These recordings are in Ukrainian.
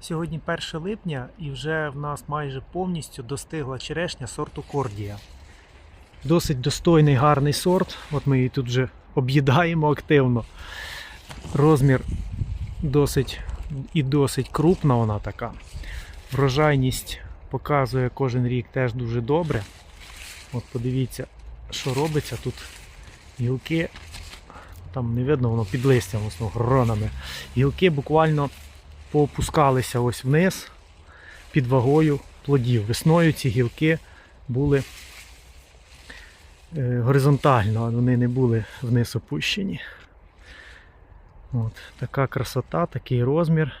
Сьогодні 1 липня і вже в нас майже повністю достигла черешня сорту Кордія. Досить достойний гарний сорт. От ми її тут вже об'їдаємо активно. Розмір досить і досить крупна вона така. Врожайність показує кожен рік теж дуже добре. От подивіться, що робиться тут. Гілки, там не видно, воно під листям в гронами. Гілки буквально поопускалися ось вниз під вагою плодів. Весною ці гілки були е, горизонтально, вони не були вниз опущені. От, така красота, такий розмір.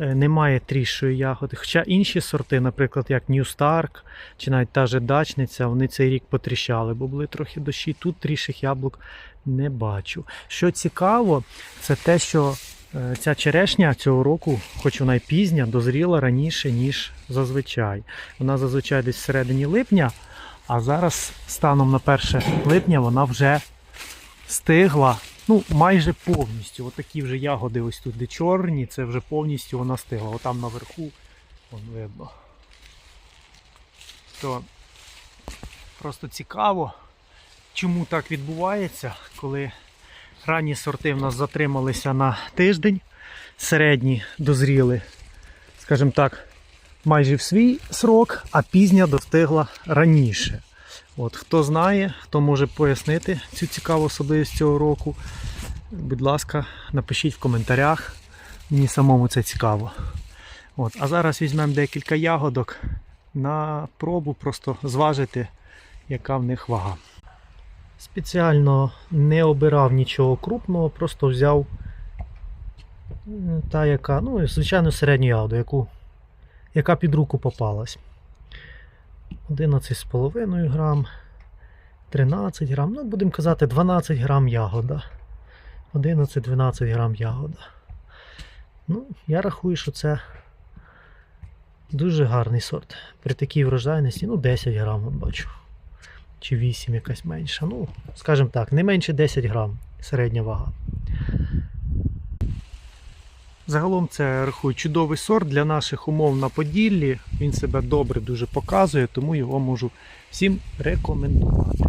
Е, Немає тріщої ягоди. Хоча інші сорти, наприклад, як New Stark чи навіть та же дачниця, вони цей рік потріщали, бо були трохи дощі. Тут тріших яблук не бачу. Що цікаво, це те, що ця черешня цього року, хоч вона й пізня, дозріла раніше, ніж зазвичай. Вона зазвичай десь всередині липня, а зараз станом на 1 липня вона вже стигла ну, майже повністю. Отакі вже ягоди ось тут, де чорні, це вже повністю вона стигла. Отам наверху, вон видно. То просто цікаво, чому так відбувається, коли ранні сорти в нас затрималися на тиждень, середні дозріли, скажімо так, майже в свій срок, а пізня достигла раніше. От, Хто знає, хто може пояснити цю цікаву особливість цього року, будь ласка, напишіть в коментарях. Мені самому це цікаво. От, а зараз візьмемо декілька ягодок на пробу, просто зважити, яка в них вага. Спеціально не обирав нічого крупного, просто взяв та, яка, ну, звичайно, середню ягоду, яку, яка під руку попалась. 11,5 грам, 13 грам, ну, будемо казати, 12 грам ягода. 11-12 грам ягода. Ну, я рахую, що це дуже гарний сорт. При такій врожайності, ну, 10 грам, бачу. Чи 8 якась менша. Ну, скажімо так, не менше 10 грам середня вага. Загалом це рахую чудовий сорт для наших умов на Поділлі. Він себе добре дуже показує, тому його можу всім рекомендувати.